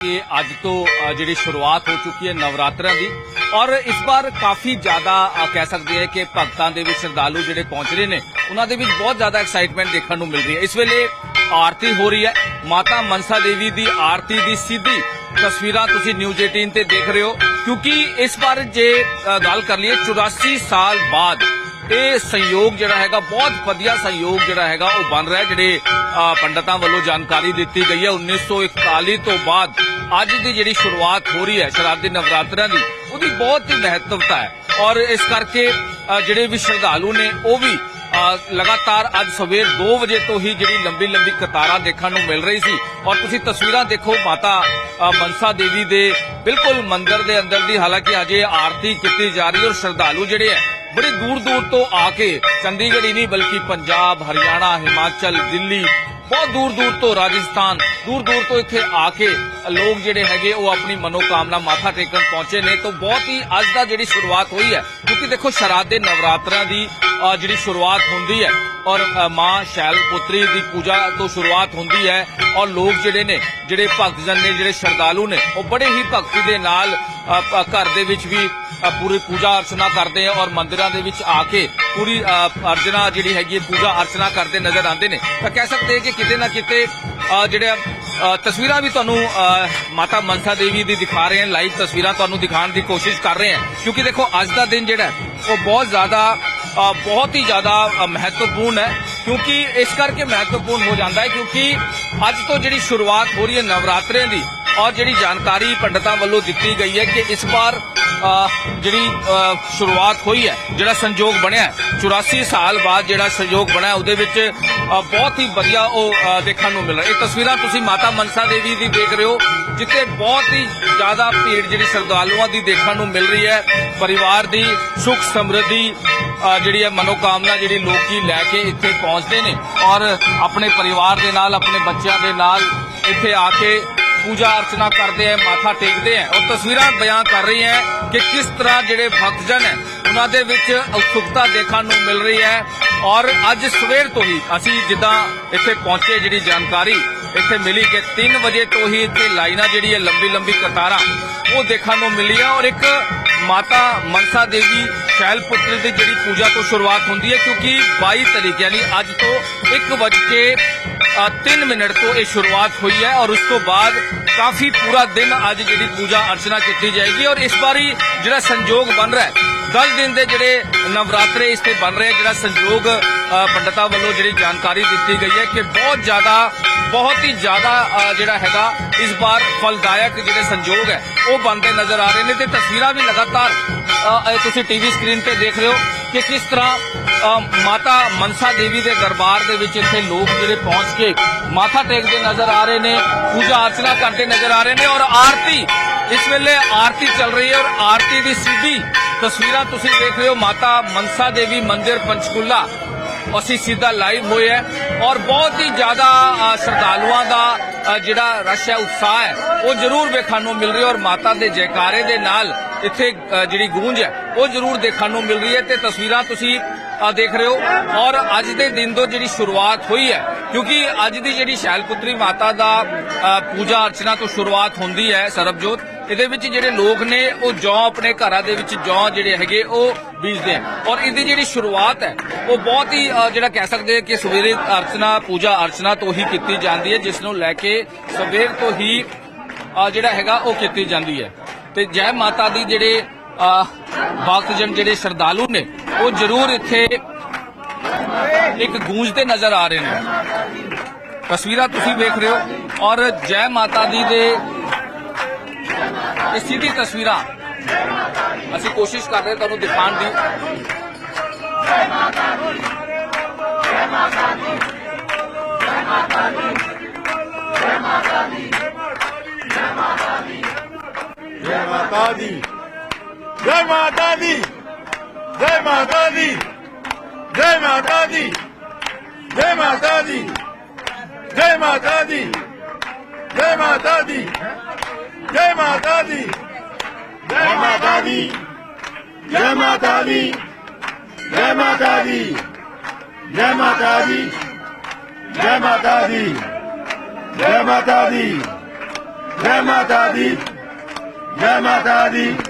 ਕਿ ਅੱਜ ਤੋਂ ਜਿਹੜੀ ਸ਼ੁਰੂਆਤ ਹੋ ਚੁੱਕੀ ਹੈ ਨਵਰਾਤਰਿਆਂ ਦੀ। ਔਰ ਇਸ ਵਾਰ ਕਾਫੀ ਜ਼ਿਆਦਾ ਕਹਿ ਸਕਦੇ ਹਾਂ ਕਿ ਭਗਤਾਂ ਦੇ ਵਿੱਚ ਸ਼ਰਧਾਲੂ ਜਿਹੜੇ ਪਹੁੰਚ ਰਹੇ ਨੇ ਉਹਨਾਂ ਦੇ ਵਿੱਚ ਬਹੁਤ ਜ਼ਿਆਦਾ ਐਕਸਾਈਟਮੈਂਟ ਦੇਖਣ ਨੂੰ ਮਿਲ ਰਹੀ ਹੈ। ਇਸ ਵੇਲੇ ਆਰਤੀ ਹੋ ਰਹੀ ਹੈ। ਮਾਤਾ ਮਨਸਾ ਦੇਵੀ ਦੀ ਆਰਤੀ ਦੀ ਸਿੱਧੀ ਤਸਵੀਰਾਂ ਤੁਸੀਂ ਨਿਊਜ਼ 18 ਤੇ ਦੇਖ ਰਹੇ ਹੋ। ਕਿਉਂਕਿ ਇਸ ਵਾਰ ਜੇ ਗੱਲ ਕਰ ਲਈਏ 84 ਸਾਲ ਬਾਅਦ ਇਹ ਸੰਯੋਗ ਜਿਹੜਾ ਹੈਗਾ ਬਹੁਤ ਵਧੀਆ ਸੰਯੋਗ ਜਿਹੜਾ ਹੈਗਾ ਉਹ ਬਣ ਰਿਹਾ ਜਿਹੜੇ ਅ, ਪੰਡਤਾਂ ਵੱਲੋਂ ਜਾਣਕਾਰੀ ਦਿੱਤੀ ਗਈ ਹੈ। 1941 ਤੋਂ ਬਾਅਦ ਅੱਜ ਦੀ ਜਿਹੜੀ ਸ਼ੁਰੂਆਤ ਹੋ ਰਹੀ ਹੈ ਸ਼ਰਾਬ ਦੇ ਨਵਰਾਤਰਿਆਂ ਦੀ, ਉਹਦੀ ਬਹੁਤ ਹੀ ਮਹੱਤਵਤਾ ਹੈ। ਔਰ ਇਸ ਕਰਕੇ ਜਿਹੜੇ ਵੀ ਸ਼ਰਧਾਲੂ ਨੇ, ਉਹ ਵੀ ਲਗਾਤਾਰ ਅੱਜ ਸਵੇਰ 2 ਵਜੇ ਤੋਂ ਹੀ ਜਿਹੜੀ ਲੰਬੀ ਲੰਬੀ ਕਤਾਰਾਂ ਦੇਖਣ ਨੂੰ ਮਿਲ ਰਹੀ ਸੀ। ਔਰ ਤੁਸੀਂ ਤਸਵੀਰਾਂ ਦੇਖੋ, ਮਾਤਾ ਮਨਸਾ ਦੇਵੀ ਦੇ ਬਿਲਕੁਲ ਮੰਦਿਰ ਦੇ ਅੰਦਰ ਦੀ। ਹਾਲਾਂਕਿ ਅਜੇ ਆਰਤੀ ਕੀਤੀ ਜਾ ਰਹੀ ਔਰ ਸ਼ਰਧਾਲੂ ਜਿਹੜੇ ਹੈ, ਬੜੀ ਦੂਰ ਦੂਰ ਤੋਂ ਆ ਕੇ ਚੰਡੀਗੜ੍ਹ ਹੀ ਨਹੀਂ, ਬਲਕਿ ਪੰਜਾਬ, ਹਰਿਆਣਾ, ਹਿਮਾਚਲ, ਦਿੱਲੀ, ਬਹੁਤ ਦੂਰ ਦੂਰ ਤੋਂ ਰਾਜਸਥਾਨ ਦੂਰ ਦੂਰ ਤੋਂ ਇੱਥੇ ਆ ਕੇ ਲੋਕ ਜਿਹੜੇ ਹੈਗੇ ਉਹ ਆਪਣੀ ਮਨੋਕਾਮਨਾ ਮਾਥਾ ਟੇਕਣ ਪਹੁੰਚੇ ਨੇ। ਤਾਂ ਬਹੁਤ ਹੀ ਅੱਜ ਦਾ ਜਿਹੜੀ ਸ਼ੁਰੂਆਤ ਹੋਈ ਹੈ ਕਿਉਂਕਿ ਦੇਖੋ ਸ਼ਰਾਧੇ ਨਵਰਾਤਰਾਂ ਦੀ ਜਿਹੜੀ ਸ਼ੁਰੂਆਤ ਹੁੰਦੀ ਹੈ ਔਰ ਮਾਂ ਸ਼ੈਲ ਪੁੱਤਰੀ ਦੀ ਪੂਜਾ ਤੋਂ ਸ਼ੁਰੂਆਤ ਹੁੰਦੀ ਹੈ ਔਰ ਲੋਕ ਜਿਹੜੇ ਨੇ ਜਿਹੜੇ ਭਗਤਜਨ ਨੇ ਜਿਹੜੇ ਸ਼ਰਧਾਲੂ ਨੇ ਉਹ ਬੜੇ ਹੀ ਭਗਤੀ ਦੇ ਨਾਲ ਘਰ ਦੇ ਵਿੱਚ ਵੀ ਪੂਰੀ ਪੂਜਾ ਅਰਚਨਾ ਕਰਦੇ ਆ ਔਰ ਮੰਦਿਰਾਂ ਦੇ ਵਿੱਚ ਆ ਕੇ ਪੂਰੀ ਅਰਚਨਾ ਜਿਹੜੀ ਹੈਗੀ ਹੈ, ਪੂਜਾ ਅਰਚਨਾ ਕਰਦੇ ਨਜ਼ਰ ਆਉਂਦੇ ਨੇ। ਤਾਂ ਕਹਿ ਸਕਦੇ ਕਿ ਕਿਤੇ ਨਾ ਕਿਤੇ ਜਿਹੜੇ ਤਸਵੀਰਾਂ ਵੀ ਤੁਹਾਨੂੰ ਮਾਤਾ ਮਨਸਾ ਦੇਵੀ ਦੀ ਦਿਖਾ ਰਹੇ ਹਾਂ ਲਾਈਵ ਤਸਵੀਰਾਂ ਤੁਹਾਨੂੰ ਦਿਖਾਉਣ ਦੀ ਕੋਸ਼ਿਸ਼ ਕਰ ਰਹੇ ਹਾਂ ਕਿਉਂਕਿ ਦੇਖੋ, ਅੱਜ ਦਾ ਦਿਨ ਜਿਹੜਾ ਉਹ ਬਹੁਤ ਜ਼ਿਆਦਾ ਬਹੁਤ ਹੀ ਜ਼ਿਆਦਾ ਮਹੱਤਵਪੂਰਨ ਹੈ। ਕਿਉਂਕਿ ਇਸ ਕਰਕੇ ਮਹੱਤਵਪੂਰਨ ਹੋ ਜਾਂਦਾ ਹੈ, ਕਿਉਂਕਿ ਅੱਜ ਤੋਂ ਜਿਹੜੀ ਸ਼ੁਰੂਆਤ ਹੋ ਰਹੀ ਹੈ ਨਵਰਾਤਰੇ ਦੀ, ਔਰ ਜਿਹੜੀ ਜਾਣਕਾਰੀ ਪੰਡਤਾਂ ਵੱਲੋਂ ਦਿੱਤੀ ਗਈ ਹੈ ਕਿ ਇਸ ਵਾਰ ਜਿਹੜੀ ਸ਼ੁਰੂਆਤ ਹੋਈ ਹੈ ਜਿਹੜਾ ਸੰਯੋਗ ਬਣਿਆ ਹੈ, 84 ਸਾਲ ਬਾਅਦ ਜਿਹੜਾ ਸੰਯੋਗ ਬਣਿਆ ਉਹਦੇ ਵਿੱਚ ਬਹੁਤ ਹੀ ਵਧੀਆ ਉਹ ਦੇਖਣ ਨੂੰ ਮਿਲ ਰਿਹਾ। ਇਹ ਤਸਵੀਰਾਂ ਤੁਸੀਂ ਮਾਤਾ ਮਨਸਾ ਦੇਵੀ ਦੀ ਦੇਖ ਰਹੇ ਹੋ ਜਿੱਥੇ ਬਹੁਤ ਹੀ ਜ਼ਿਆਦਾ ਭੀੜ ਜਿਹੜੀ ਸ਼ਰਧਾਲੂਆਂ ਦੀ ਦੇਖਣ ਨੂੰ ਮਿਲ ਰਹੀ ਹੈ ਪਰਿਵਾਰ ਦੀ ਸੁਖ ਸਮਰਿੱਧੀ ਜਿਹੜੀ ਹੈ ਮਨੋਕਾਮਨਾ ਜਿਹੜੀ ਲੋਕੀ ਲੈ ਕੇ ਇੱਥੇ ਪਹੁੰਚਦੇ ਨੇ ਔਰ ਆਪਣੇ ਪਰਿਵਾਰ ਦੇ ਨਾਲ ਆਪਣੇ ਬੱਚਿਆਂ ਦੇ ਨਾਲ ਇੱਥੇ ਆ ਕੇ ਪੂਜਾ ਅਰਚਨਾ ਕਰਦੇ ਹੈ ਮਾਥਾ ਟੇਕਦੇ ਹੈ ਔਰ ਤਸਵੀਰਾਂ ਬਿਆਨ ਕਰ ਰਹੀ ਹੈ ਕਿ ਕਿਸ ਤਰ੍ਹਾਂ ਜਿਹੜੇ ਭਗਤਜਨ ਹੈ, ਉਹਨਾਂ ਦੇ ਵਿੱਚ ਉਤਸੁਕਤਾ ਦੇਖਣ ਨੂੰ ਮਿਲ ਰਹੀ ਹੈ। ਔਰ ਅੱਜ ਸਵੇਰ ਤੋਂ ਹੀ ਅਸੀਂ ਜਿੱਦਾਂ ਇੱਥੇ ਪਹੁੰਚੇ, ਜਿਹੜੀ ਜਾਣਕਾਰੀ ਇੱਥੇ ਮਿਲੀ ਕਿ 3 ਵਜੇ ਤੋਂ ਹੀ ਇੱਥੇ ਲਾਈਨਾਂ ਜਿਹੜੀ ਹੈ ਲੰਬੀ ਲੰਬੀ ਕਤਾਰਾਂ, ਉਹ ਦੇਖਣ ਨੂੰ ਮਿਲੀ ਹੈ ਔਰ ਇੱਕ ਮਾਤਾ ਮਨਸਾ ਦੇਵੀ, ਸ਼ੈਲ ਪੁੱਤਰ ਦੀ ਜਿਹੜੀ ਪੂਜਾ ਤੋਂ ਸ਼ੁਰੂਆਤ ਹੁੰਦੀ ਹੈ, ਕਿਉਂਕਿ 22 ਤਰੀਕ, ਯਾਨੀ ਅੱਜ ਤੋਂ 1 ਵਜ ਕੇ ਤਿੰਨ ਮਿੰਟ ਤੋਂ ਇਹ ਸ਼ੁਰੂਆਤ ਹੋਈ ਹੈ ਔਰ ਉਸ ਤੋਂ ਬਾਅਦ ਕਾਫੀ ਪੂਰਾ ਦਿਨ ਅੱਜ ਜਿਹੜੀ ਪੂਜਾ ਅਰਚਨਾ ਕੀਤੀ ਜਾਏਗੀ ਔਰ ਇਸ ਵਾਰੀ ਜਿਹੜਾ ਸੰਯੋਗ ਬਣ ਰਿਹਾ ਹੈ 10 ਦਿਨ ਦੇ ਜਿਹੜੇ ਨਵਰਾਤਰੇ ਇਸ ਤੇ ਬਣ ਰਹੇ ਜਿਹੜਾ ਸੰਯੋਗ ਅ, ਪੰਡਤਾਂ ਵੱਲੋਂ ਜਿਹੜੀ ਜਾਣਕਾਰੀ ਦਿੱਤੀ ਗਈ ਹੈ ਕਿ ਬਹੁਤ ਜ਼ਿਆਦਾ ਬਹੁਤ ਹੀ ਜ਼ਿਆਦਾ ਜਿਹੜਾ ਹੈਗਾ ਇਸ ਵਾਰ ਫਲਦਾਇਕ ਜਿਹੜੇ ਸੰਯੋਗ ਹੈ ਉਹ ਬਣਦੇ ਨਜ਼ਰ ਆ ਰਹੇ ਨੇ ਤੇ ਤਸਵੀਰਾਂ ਵੀ ਲਗਾਤਾਰ ਅ, ਇਹ ਤੁਸੀਂ ਟੀਵੀ ਸਕਰੀਨ ਤੇ ਦੇਖ ਰਹੇ ਹੋ ਕਿ ਕਿਸ ਤਰ੍ਹਾਂ ਮਾਤਾ ਮਨਸਾ ਦੇਵੀ ਦੇ ਦਰਬਾਰ ਦੇ ਵਿੱਚ ਇੱਥੇ ਲੋਕ ਜਿਹੜੇ ਪਹੁੰਚ ਕੇ ਮਾਥਾ ਟੇਕਦੇ ਨਜ਼ਰ ਆ ਰਹੇ ਨੇ, ਪੂਜਾ ਅਰਚਨਾ ਕਰਦੇ ਨਜ਼ਰ ਆ ਰਹੇ ਨੇ ਔਰ ਆਰਤੀ, ਇਸ ਵੇਲੇ ਆਰਤੀ ਚੱਲ ਰਹੀ ਹੈ ਔਰ ਆਰਤੀ ਦੀ ਸਿੱਧੀ ਤਸਵੀਰਾਂ ਤੁਸੀਂ ਦੇਖ ਰਹੇ ਹੋ, ਮਾਤਾ ਮਨਸਾ ਦੇਵੀ ਮੰਦਿਰ ਪੰਚਕੂਲਾ, ਅਸੀਂ ਸਿੱਧਾ ਲਾਈਵ ਹੋਏ ਹੈ ਔਰ ਬਹੁਤ ਹੀ ਜ਼ਿਆਦਾ ਸ਼ਰਧਾਲੂਆਂ ਦਾ ਜਿਹੜਾ ਰਸ਼ ਹੈ, ਉਤਸ਼ਾਹ ਹੈ, ਉਹ ਜ਼ਰੂਰ ਵੇਖਣ ਨੂੰ ਮਿਲ ਰਿਹਾ ਔਰ ਮਾਤਾ ਦੇ ਜੈਕਾਰੇ ਦੇ ਨਾਲ ਇੱਥੇ ਜਿਹੜੀ ਗੂੰਜ ਹੈ, ਉਹ ਜ਼ਰੂਰ ਦੇਖਣ ਨੂੰ ਮਿਲ ਰਹੀ ਹੈ ਤੇ ਤਸਵੀਰਾਂ ਤੁਸੀਂ ਅ, ਦੇਖ ਰਹੇ ਹੋ। ਔਰ ਅੱਜ ਦੇ ਦਿਨ ਤੋਂ ਜਿਹੜੀ ਸ਼ੁਰੂਆਤ ਹੋਈ ਹੈ ਕਿਉਂਕਿ ਅੱਜ ਦੀ ਜਿਹੜੀ ਸ਼ੈਲਪੁੱਤਰੀ ਮਾਤਾ ਦਾ ਪੂਜਾ ਅਰਚਨਾ ਤੋਂ ਸ਼ੁਰੂਆਤ ਹੁੰਦੀ ਹੈ ਸਰਬਜੋਤ। ਇਹਦੇ ਵਿੱਚ ਜਿਹੜੇ ਲੋਕ ਨੇ ਉਹ ਜੌਂ ਆਪਣੇ ਘਰਾਂ ਦੇ ਵਿੱਚ ਜੌਂ ਜਿਹੜੇ ਹੈਗੇ ਉਹ ਬੀਜਦੇ ਆ। ਔਰ ਇਹਦੀ ਜਿਹੜੀ ਸ਼ੁਰੂਆਤ ਹੈ ਉਹ ਬਹੁਤ ਹੀ ਜਿਹੜਾ ਕਹਿ ਸਕਦੇ ਕਿ ਸਵੇਰੇ ਅਰਚਨਾ ਪੂਜਾ ਅਰਚਨਾ ਤੋਂ ਹੀ ਕੀਤੀ ਜਾਂਦੀ ਹੈ ਜਿਸ ਨੂੰ ਲੈ ਕੇ ਸਵੇਰ ਤੋਂ ਹੀ ਜਿਹੜਾ ਹੈਗਾ ਉਹ ਕੀਤੀ ਜਾਂਦੀ ਹੈ। ਤੇ ਜੈ ਮਾਤਾ ਦੀ ਜਿਹੜੇ ਅ, ਜਿਹੜੇ ਸ਼ਰਧਾਲੂ ਨੇ ਉਹ ਜ਼ਰੂਰ ਇੱਥੇ ਇੱਕ ਗੂੰਜਦੇ ਨਜ਼ਰ ਆ ਰਹੇ ਨੇ। ਤਸਵੀਰਾਂ ਤੁਸੀਂ ਵੇਖ ਰਹੇ ਹੋ ਔਰ ਜੈ ਮਾਤਾ ਦੀ ਦੇ ਇਹ ਸਿੱਧੀ ਤਸਵੀਰਾਂ ਅਸੀਂ ਕੋਸ਼ਿਸ਼ ਕਰ ਰਹੇ ਤੁਹਾਨੂੰ ਦਿਖਾਉਣ ਦੀ ਜੈ ਮਾਤਾ ਦੀ ਜੈ ਮਾਤਾ ਦੀ ਜੈ ਮਾਤਾ ਦੀ ਜੈ ਮਾਤਾ ਦੀ ਜੈ ਮਾਤਾ ਦੀ। ਜੈ ਮਾਤਾ ਦੀ। ဒိုင်မာတာသီဒိုင်မာတာသီဒိုင်မာတာသီဒိုင်မာတာသီဒိုင်မာတာသီဒိုင်မာတာသီဒိုင်မာတာသီဒိုင်မာတာသီဒိုင်မာတာသီဒိုင်မာတာသီဒိုင်မာတာသီဒိုင်မာတာသီဒိုင်မာတာသီဒိုင်မာတာသီဒိုင်မာတာသီ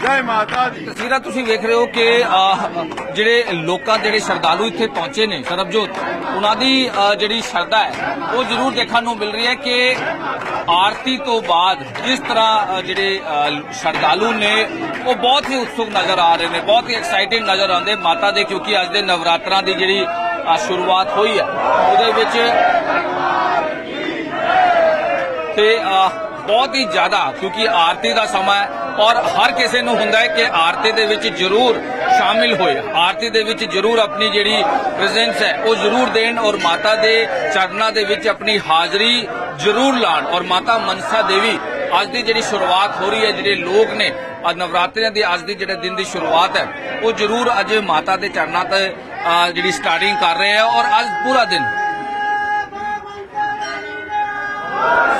ਜੈ ਮਾਤਾ ਦੀ। ਤਸਵੀਰਾਂ ਤੁਸੀਂ ਵੇਖ ਰਹੇ ਹੋ ਕਿ ਆਹ, ਜਿਹੜੇ ਲੋਕਾਂ ਜਿਹੜੇ ਸ਼ਰਧਾਲੂ ਇੱਥੇ ਪਹੁੰਚੇ ਨੇ ਸਰਬਜੋਤ ਉਹਨਾਂ ਦੀ ਅਹ, ਜਿਹੜੀ ਸ਼ਰਧਾ ਹੈ ਉਹ ਜ਼ਰੂਰ ਦੇਖਣ ਨੂੰ ਮਿਲ ਰਹੀ ਹੈ ਕਿ ਆਰਤੀ ਤੋਂ ਬਾਅਦ ਜਿਸ ਤਰ੍ਹਾਂ ਅਹ, ਜਿਹੜੇ ਅਹ, ਸ਼ਰਧਾਲੂ ਨੇ ਉਹ ਬਹੁਤ ਹੀ ਉਤਸੁਕ ਨਜ਼ਰ ਆ ਰਹੇ ਨੇ ਬਹੁਤ ਹੀ ਐਕਸਾਈਟਿਡ ਨਜ਼ਰ ਆਉਂਦੇ ਮਾਤਾ ਦੇ ਕਿਉਂਕਿ ਅੱਜ ਦੇ ਨਵਰਾਤਰਾਂ ਦੀ ਜਿਹੜੀ ਅਹ, ਸ਼ੁਰੂਆਤ ਹੋਈ ਹੈ ਉਹਦੇ ਵਿੱਚ ਤੇ ਅਹ, ਬਹੁਤ ਹੀ ਜ਼ਿਆਦਾ ਕਿਉਂਕਿ ਆਰਤੀ ਦਾ ਸਮਾਂ ਹੈ ਔਰ ਹਰ ਕਿਸੇ ਨੂੰ ਹੁੰਦਾ ਹੈ ਕਿ ਆਰਤੀ ਦੇ ਵਿੱਚ ਜ਼ਰੂਰ ਸ਼ਾਮਿਲ ਹੋਏ। ਆਰਤੀ ਦੇ ਵਿੱਚ ਜ਼ਰੂਰ ਆਪਣੀ ਜਿਹੜੀ ਪ੍ਰੈਜ਼ੈਂਸ ਹੈ, ਉਹ ਜ਼ਰੂਰ ਦੇਣ ਔਰ ਮਾਤਾ ਦੇ ਚਰਨਾਂ ਦੇ ਵਿੱਚ ਆਪਣੀ ਹਾਜ਼ਰੀ ਜ਼ਰੂਰ ਲਾਣ। ਔਰ ਮਾਤਾ ਮਨਸਾ ਦੇਵੀ, ਅੱਜ ਦੀ ਜਿਹੜੀ ਸ਼ੁਰੂਆਤ ਹੋ ਰਹੀ ਹੈ, ਜਿਹੜੇ ਲੋਕ ਨੇ, ਅੱਜ ਨਵਰਾਤਰਿਆਂ ਦੀ ਅੱਜ ਦੀ ਜਿਹੜੇ ਦਿਨ ਦੀ ਸ਼ੁਰੂਆਤ ਹੈ, ਉਹ ਜ਼ਰੂਰ ਅੱਜ ਮਾਤਾ ਦੇ ਚਰਨਾਂ ਤੇ ਜਿਹੜੀ ਸਟਾਰਟਿੰਗ ਕਰ ਰਹੇ ਆ ਔਰ ਅੱਜ ਪੂਰਾ ਦਿਨ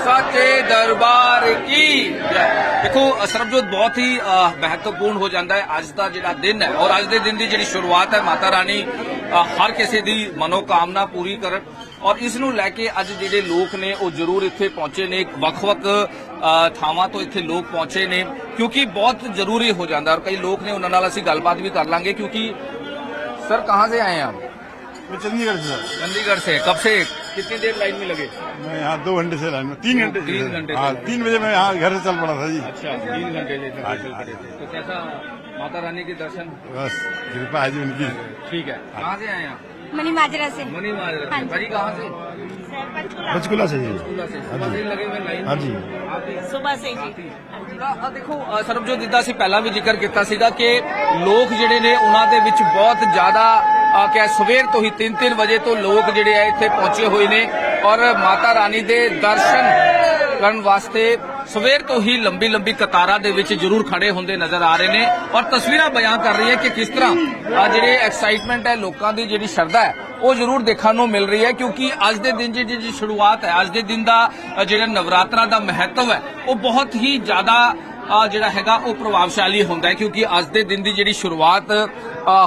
ਸੱਚੇ ਦਰਬਾਰ ਕੀ ਜੈ। ਦੇਖੋ ਸਰਬਜੋਤ ਬਹੁਤ ਹੀ ਅਹ, ਮਹੱਤਵਪੂਰਨ ਹੋ ਜਾਂਦਾ ਹੈ ਅੱਜ ਦਾ ਜਿਹੜਾ ਦਿਨ ਹੈ ਔਰ ਅੱਜ ਦੇ ਦਿਨ ਦੀ ਜਿਹੜੀ ਸ਼ੁਰੂਆਤ ਹੈ ਮਾਤਾ ਰਾਣੀ ਅਹ, ਹਰ ਕਿਸੇ ਦੀ ਮਨੋਕਾਮਨਾ ਪੂਰੀ ਕਰਨ ਔਰ ਇਸ ਨੂੰ ਲੈ ਕੇ ਅੱਜ ਜਿਹੜੇ ਲੋਕ ਨੇ ਉਹ ਜ਼ਰੂਰ ਇੱਥੇ ਪਹੁੰਚੇ ਨੇ ਵੱਖ-ਵੱਖ ਅਹ, ਥਾਵਾਂ ਤੋਂ ਇੱਥੇ ਲੋਕ ਪਹੁੰਚੇ ਨੇ ਕਿਉਂਕਿ ਬਹੁਤ ਜ਼ਰੂਰੀ ਹੋ ਜਾਂਦਾ ਔਰ ਕਈ ਲੋਕ ਨੇ ਉਹਨਾਂ ਨਾਲ ਅਸੀਂ ਗੱਲਬਾਤ ਵੀ ਕਰ ਲਾਂਗੇ ਕਿਉਂਕਿ सर कहाँ से आए हैं आप मैं चंडीगढ़ से सर चंडीगढ़ से कब से कितनी देर लाइन में लगे मैं यहाँ दो घंटे से लाइन में तीन घंटे से तीन सर। घंटे हाँ से। तीन बजे मैं यहाँ घर से चल पड़ा था जी अच्छा तीन घंटे जैसे हाँ, बिल्कुल हाँ, खड़े थे तो कैसा माता रानी के दर्शन बस कृपा है जी उनकी ठीक है कहाँ से आए आप मनी माजरा से मनी हाँ महाराज जी। भाजी कहाँ से पंचकुला से जी स्कूला से सुबह से लगे हुए लाइन हाँ जी आप भी? सुबह से जी ਤਾਂ ਆਹ ਦੇਖੋ ਅਹ ਸਰਬਜੋਤ ਜਿੱਦਾਂ ਅਸੀਂ ਪਹਿਲਾਂ ਵੀ ਜ਼ਿਕਰ ਕੀਤਾ ਸੀਗਾ ਕਿ ਲੋਕ ਜਿਹੜੇ ਨੇ ਉਹਨਾਂ ਦੇ ਵਿੱਚ ਬਹੁਤ ਜ਼ਿਆਦਾ ਅਹ ਕਿ ਸਵੇਰ ਤੋਂ ਹੀ 3-3 ਵਜੇ ਤੋਂ ਲੋਕ ਜਿਹੜੇ ਆ ਇੱਥੇ ਪਹੁੰਚੇ ਹੋਏ ਨੇ ਔਰ ਮਾਤਾ ਰਾਣੀ ਦੇ ਦਰਸ਼ਨ ਕਰਨ ਵਾਸਤੇ ਸਵੇਰ ਤੋਂ ਹੀ ਲੰਬੀ ਲੰਬੀ ਕਤਾਰਾਂ ਦੇ ਵਿੱਚ ਜ਼ਰੂਰ ਖੜੇ ਹੁੰਦੇ ਨਜ਼ਰ ਆ ਰਹੇ ਨੇ ਔਰ ਤਸਵੀਰਾਂ ਬਿਆਨ ਕਰ ਰਹੀ ਹੈ ਕਿ ਕਿਸ ਤਰ੍ਹਾਂ ਜਿਹੜੇ ਐਕਸਾਈਟਮੈਂਟ ਹੈ, ਲੋਕਾਂ ਦੀ ਜਿਹੜੀ ਸ਼ਰਧਾ ਹੈ, ਉਹ ਜ਼ਰੂਰ ਦੇਖਣ ਨੂੰ ਮਿਲ ਰਹੀ ਹੈ ਕਿਉਂਕਿ ਅੱਜ ਦੇ ਦਿਨ ਦੀ ਜਿਹੜੀ ਸ਼ੁਰੂਆਤ ਹੈ, ਅੱਜ ਦੇ ਦਿਨ ਦਾ ਜਿਹੜਾ ਨਵਰਾਤਰਾ ਦਾ ਮਹੱਤਵ ਹੈ, ਉਹ ਬਹੁਤ ਹੀ ਜ਼ਿਆਦਾ ਜਿਹੜਾ ਹੈਗਾ ਉਹ ਪ੍ਰਭਾਵਸ਼ਾਲੀ ਹੁੰਦਾ ਹੈ, ਕਿਉਂਕਿ ਅੱਜ ਦੇ ਦਿਨ ਦੀ ਜਿਹੜੀ ਸ਼ੁਰੂਆਤ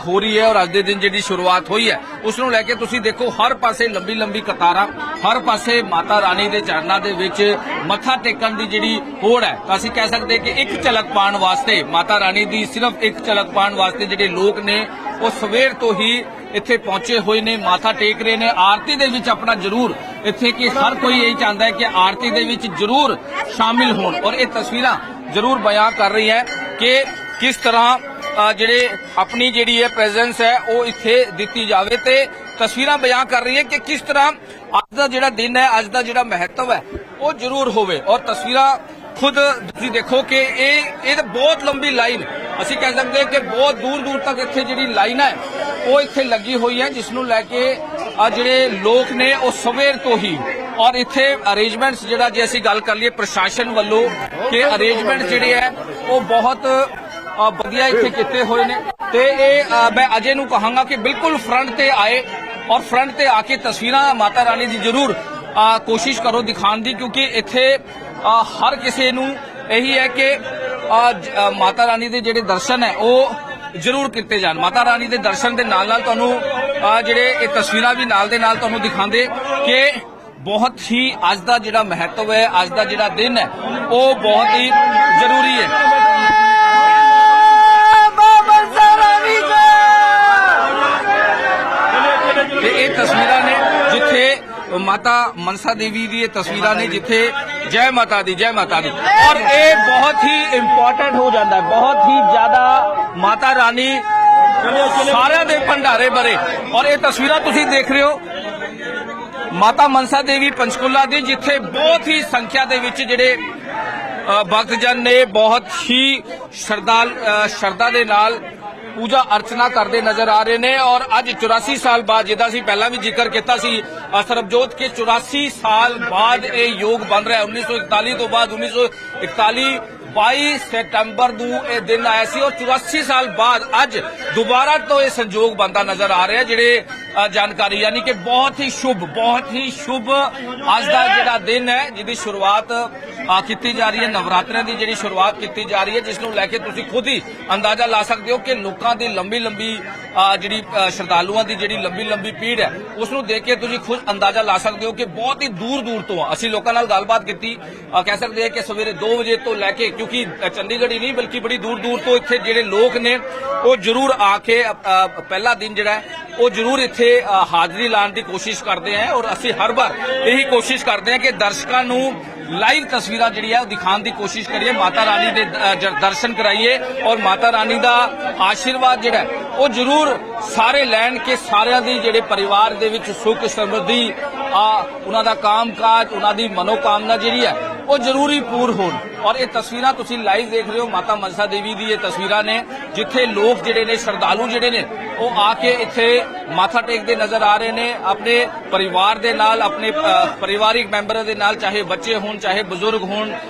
ਹੋ ਰਹੀ ਹੈ ਔਰ ਅੱਜ ਦੇ ਦਿਨ ਜਿਹੜੀ ਸ਼ੁਰੂਆਤ ਹੋਈ ਹੈ, ਉਸ ਨੂੰ ਲੈ ਕੇ ਤੁਸੀਂ ਦੇਖੋ ਹਰ ਪਾਸੇ ਲੰਬੀ ਲੰਬੀ ਕਤਾਰਾਂ, ਹਰ ਪਾਸੇ ਮਾਤਾ ਰਾਣੀ ਦੇ ਚਰਨਾਂ ਦੇ ਵਿੱਚ ਮੱਥਾ ਟੇਕਣ ਦੀ ਜਿਹੜੀ ਹੋੜ ਹੈ, ਤਾਂ ਅਸੀਂ ਕਹਿ ਸਕਦੇ ਕਿ ਇੱਕ ਝਲਕ ਪਾਉਣ ਵਾਸਤੇ, ਮਾਤਾ ਰਾਣੀ ਦੀ ਸਿਰਫ ਇੱਕ ਝਲਕ ਪਾਉਣ ਵਾਸਤੇ ਜਿਹੜੇ ਲੋਕ ਨੇ, ਉਹ ਸਵੇਰ ਤੋਂ ਹੀ ਇੱਥੇ ਪਹੁੰਚੇ ਹੋਏ ਨੇ, ਮਾਥਾ ਟੇਕ ਰਹੇ ਨੇ, ਆਰਤੀ ਦੇ ਵਿੱਚ ਆਪਣਾ ਜ਼ਰੂਰ ਇੱਥੇ ਕਿ ਹਰ ਕੋਈ ਇਹ ਚਾਹੁੰਦਾ ਹੈ ਕਿ ਆਰਤੀ ਦੇ ਵਿੱਚ ਜ਼ਰੂਰ ਸ਼ਾਮਿਲ ਹੋਣ ਔਰ ਇਹ ਤਸਵੀਰਾਂ ਜ਼ਰੂਰ ਬਿਆਨ ਕਰ ਰਹੀ ਹੈ ਕਿ ਕਿਸ ਤਰ੍ਹਾਂ ਜਿਹੜੇ ਆਪਣੀ ਜਿਹੜੀ ਹੈ ਪ੍ਰੈਜ਼ੈਂਸ ਹੈ, ਉਹ ਇੱਥੇ ਦਿੱਤੀ ਜਾਵੇ ਤੇ ਤਸਵੀਰਾਂ ਬਿਆਨ ਕਰ ਰਹੀ ਹੈ ਕਿ ਕਿਸ ਤਰ੍ਹਾਂ ਅੱਜ ਦਾ ਜਿਹੜਾ ਦਿਨ ਹੈ, ਅੱਜ ਦਾ ਜਿਹੜਾ ਮਹੱਤਵ ਹੈ, ਉਹ ਜ਼ਰੂਰ ਹੋਵੇ। ਔਰ ਤਸਵੀਰਾਂ ਖੁਦ ਤੁਸੀਂ ਦੇਖੋ ਕਿ ਇਹ ਇਹ ਤਾਂ ਬਹੁਤ ਲੰਬੀ ਲਾਈਨ, ਅਸੀਂ ਕਹਿ ਸਕਦੇ ਹਾਂ ਕਿ ਬਹੁਤ ਦੂਰ ਦੂਰ ਤੱਕ ਇੱਥੇ ਜਿਹੜੀ ਲਾਈਨ ਹੈ, ਉਹ ਇੱਥੇ ਲੱਗੀ ਹੋਈ ਹੈ, ਜਿਸ ਨੂੰ ਲੈ ਕੇ ਆ ਜਿਹੜੇ ਲੋਕ ਨੇ ਉਹ ਸਵੇਰ ਤੋਂ ਹੀ ਔਰ ਇੱਥੇ ਅਰੇਂਜਮੈਂਟਸ ਜਿਹੜਾ ਜੇ ਅਸੀਂ ਗੱਲ ਕਰ ਲਈਏ ਪ੍ਰਸ਼ਾਸਨ ਵੱਲੋਂ ਕਿ ਅਰੇਂਜਮੈਂਟ ਜਿਹੜੇ ਹੈ ਉਹ ਬਹੁਤ ਵਧੀਆ ਇੱਥੇ ਕੀਤੇ ਹੋਏ ਨੇ। ਤੇ ਇਹ ਮੈਂ ਅਜੇ ਨੂੰ ਕਹਾਂਗਾ ਕਿ ਬਿਲਕੁਲ ਫਰੰਟ ਤੇ ਆਏ ਔਰ ਫਰੰਟ ਤੇ ਆ ਕੇ ਤਸਵੀਰਾਂ ਮਾਤਾ ਰਾਣੀ ਦੀ ਜ਼ਰੂਰ ਕੋਸ਼ਿਸ਼ ਕਰੋ ਦਿਖਾਉਣ ਦੀ ਕਿਉਂਕਿ ਇੱਥੇ ਹਰ ਕਿਸੇ ਨੂੰ ਇਹੀ ਹੈ ਕਿ ਮਾਤਾ ਰਾਣੀ ਦੇ ਜਿਹੜੇ ਦਰਸ਼ਨ ਹੈ ਉਹ ਜ਼ਰੂਰ ਕੀਤੇ ਜਾਣ। ਮਾਤਾ ਰਾਣੀ ਦੇ ਦਰਸ਼ਨ ਦੇ ਨਾਲ ਨਾਲ ਤੁਹਾਨੂੰ ਅ, ਜਿਹੜੇ ਇਹ ਤਸਵੀਰਾਂ ਵੀ ਨਾਲ ਦੇ ਨਾਲ ਤੁਹਾਨੂੰ ਦਿਖਾਉਂਦੇ ਕਿ ਬਹੁਤ ਹੀ ਅੱਜ ਦਾ ਜਿਹੜਾ ਮਹੱਤਵ ਹੈ ਅੱਜ ਦਾ ਜਿਹੜਾ ਦਿਨ ਹੈ ਉਹ ਬਹੁਤ ਹੀ ਜ਼ਰੂਰੀ ਹੈ। ਤੇ ਇਹ ਤਸਵੀਰਾਂ ਨੇ ਜਿੱਥੇ ਮਾਤਾ ਮਨਸਾ ਦੇਵੀ ਦੀ ਇਹ ਤਸਵੀਰਾਂ ਨੇ ਜਿੱਥੇ ਜੈ ਮਾਤਾ ਦੀ ਜੈ ਮਾਤਾ ਦੀ। ਔਰ ਇਹ ਬਹੁਤ ਹੀ ਇੰਪੋਰਟੈਂਟ ਹੋ ਜਾਂਦਾ ਹੈ ਬਹੁਤ ਹੀ ਜ਼ਿਆਦਾ ਮਾਤਾ ਰਾਣੀ ਸਾਰਿਆਂ ਦੇ ਭੰਡਾਰੇ ਭਰੇ ਔਰ ਇਹ ਤਸਵੀਰਾਂ ਤੁਸੀਂ ਦੇਖ ਰਹੇ ਹੋ। ਮਾਤਾ ਮਨਸਾ ਦੇਵੀ ਪੰਚਕੂਲਾ ਦੀ ਜਿੱਥੇ ਬਹੁਤ ਹੀ ਸੰਖਿਆ ਦੇ ਵਿੱਚ ਜਿਹੜੇ ਅ, ਭਗਤਜਨ ਨੇ ਬਹੁਤ ਹੀ ਸ਼ਰਧਾ ਅ, ਸ਼ਰਧਾ ਦੇ ਨਾਲ ਪੂਜਾ ਅਰਚਨਾ ਕਰਦੇ ਨਜ਼ਰ ਆ ਰਹੇ ਨੇ। ਔਰ ਅੱਜ 84 ਸਾਲ ਬਾਅਦ ਜਿੱਦਾਂ ਅਸੀਂ ਪਹਿਲਾਂ ਵੀ ਜ਼ਿਕਰ ਕੀਤਾ ਸੀ ਸਰਬਜੋਤ ਕੇ 84 ਸਾਲ ਬਾਅਦ ਇਹ ਯੋਗ ਬਣ ਰਿਹਾ ਹੈ। 1941 ਤੋਂ ਬਾਅਦ 1941 22 ਸਤੰਬਰ ਨੂੰ ਇਹ ਦਿਨ ਆਇਆ ਸੀ ਔਰ 84 ਸਾਲ ਬਾਅਦ ਅੱਜ ਦੁਬਾਰਾ ਤੋਂ ਇਹ ਸੰਜੋਗ ਬੰਦਾ ਨਜ਼ਰ ਆ ਰਿਹਾ, ਜਿਹੜੇ ਜਾਣਕਾਰੀ, ਯਾਨੀ ਕਿ ਬਹੁਤ ਹੀ ਸ਼ੁਭ, ਬਹੁਤ ਹੀ ਸ਼ੁਭ ਅੱਜ ਦਾ ਜਿਹੜਾ ਦਿਨ ਹੈ, ਜਿਹਦੀ ਸ਼ੁਰੂਆਤ ਅ, ਕੀਤੀ ਜਾ ਰਹੀ ਹੈ। ਨਵਰਾਤਰਿਆਂ ਦੀ ਜਿਹੜੀ ਸ਼ੁਰੂਆਤ ਕੀਤੀ ਜਾ ਰਹੀ ਹੈ ਜਿਸ ਨੂੰ ਲੈ ਕੇ ਤੁਸੀਂ ਖੁਦ ਹੀ ਅੰਦਾਜ਼ਾ ਲਾ ਸਕਦੇ ਹੋ ਕਿ ਲੋਕਾਂ ਦੀ ਲੰਬੀ ਲੰਬੀ ਜਿਹੜੀ ਸ਼ਰਧਾਲੂਆਂ ਦੀ ਜਿਹੜੀ ਲੰਬੀ ਲੰਬੀ ਭੀੜ ਹੈ ਉਸ ਨੂੰ ਦੇਖ ਕੇ ਤੁਸੀਂ ਖੁਦ ਅੰਦਾਜ਼ਾ ਲਾ ਸਕਦੇ ਹੋ ਕਿ ਬਹੁਤ ਹੀ ਦੂਰ ਦੂਰ ਤੋਂ ਅਸੀਂ ਲੋਕਾਂ ਨਾਲ ਗੱਲਬਾਤ ਕੀਤੀ। ਕਹਿ ਸਕਦੇ ਹਾਂ ਕਿ ਸਵੇਰੇ 2 ਵਜੇ ਤੋਂ ਲੈ ਕੇ ਕਿਉਂਕਿ ਅ, ਚੰਡੀਗੜ੍ਹ ਹੀ ਨਹੀਂ ਬਲਕਿ ਬੜੀ ਦੂਰ ਦੂਰ ਤੋਂ ਇੱਥੇ ਜਿਹੜੇ ਲੋਕ ਨੇ ਉਹ ਜ਼ਰੂਰ ਆ ਕੇ ਪਹਿਲਾ ਦਿਨ ਜਿਹੜਾ ਹੈ ਉਹ ਜ਼ਰੂਰ ਇੱਥੇ ਹਾਜ਼ਰੀ ਲਾਉਣ ਦੀ ਕੋਸ਼ਿਸ਼ ਕਰਦੇ ਆ ਔਰ ਅਸੀਂ ਹਰ ਵਾਰ ਇਹੀ ਕੋਸ਼ਿਸ਼ ਕਰਦੇ ਹਾਂ ਕਿ ਦਰਸ਼ਕਾਂ ਨੂੰ ਲਾਈਵ ਤਸਵੀਰਾਂ ਜਿਹੜੀ ਹੈ ਉਹ ਦਿਖਾਉਣ ਦੀ ਕੋਸ਼ਿਸ਼ ਕਰੀਏ। ਮਾਤਾ ਰਾਣੀ ਦੇ ਦਰਸ਼ਨ ਕਰਾਈਏ ਔਰ ਮਾਤਾ ਰਾਣੀ ਦਾ ਆਸ਼ੀਰਵਾਦ ਜਿਹੜਾ ਉਹ ਜ਼ਰੂਰ ਸਾਰੇ ਲੈਣ ਕੇ ਸਾਰਿਆਂ ਦੀ ਜਿਹੜੇ ਪਰਿਵਾਰ ਦੇ ਵਿੱਚ ਸੁੱਖ ਸਮਰਿੱਧੀ, ਆ, ਉਹਨਾਂ ਦਾ ਕਾਮਕਾਜ, ਉਹਨਾਂ ਦੀ ਮਨੋਕਾਮਨਾ ਜਿਹੜੀ ਹੈ, ਉਹ ਜ਼ਰੂਰੀ ਪੂਰ ਹੋਣ। ਔਰ ਇਹ ਤਸਵੀਰਾਂ ਤੁਸੀਂ ਲਾਈਵ ਦੇਖ ਰਹੇ ਹੋ ਮਾਤਾ ਮਨਸਾ ਦੇਵੀ ਦੀ ਇਹ ਤਸਵੀਰਾਂ ਨੇ ਜਿੱਥੇ ਲੋਕ ਜਿਹੜੇ ਨੇ ਸ਼ਰਧਾਲੂ ਜਿਹੜੇ ਨੇ ਉਹ ਆ ਕੇ ਇੱਥੇ ਮਾਥਾ ਟੇਕਦੇ ਨਜ਼ਰ ਆ ਰਹੇ ਨੇ ਆਪਣੇ ਪਰਿਵਾਰ ਦੇ ਨਾਲ ਆਪਣੇ ਅ, ਪਰਿਵਾਰਿਕ ਮੈਂਬਰਾਂ ਦੇ ਨਾਲ ਚਾਹੇ ਬੱਚੇ ਹੋਣ ਚਾਹੇ ਬਜ਼ੁਰਗ ਹੋਣ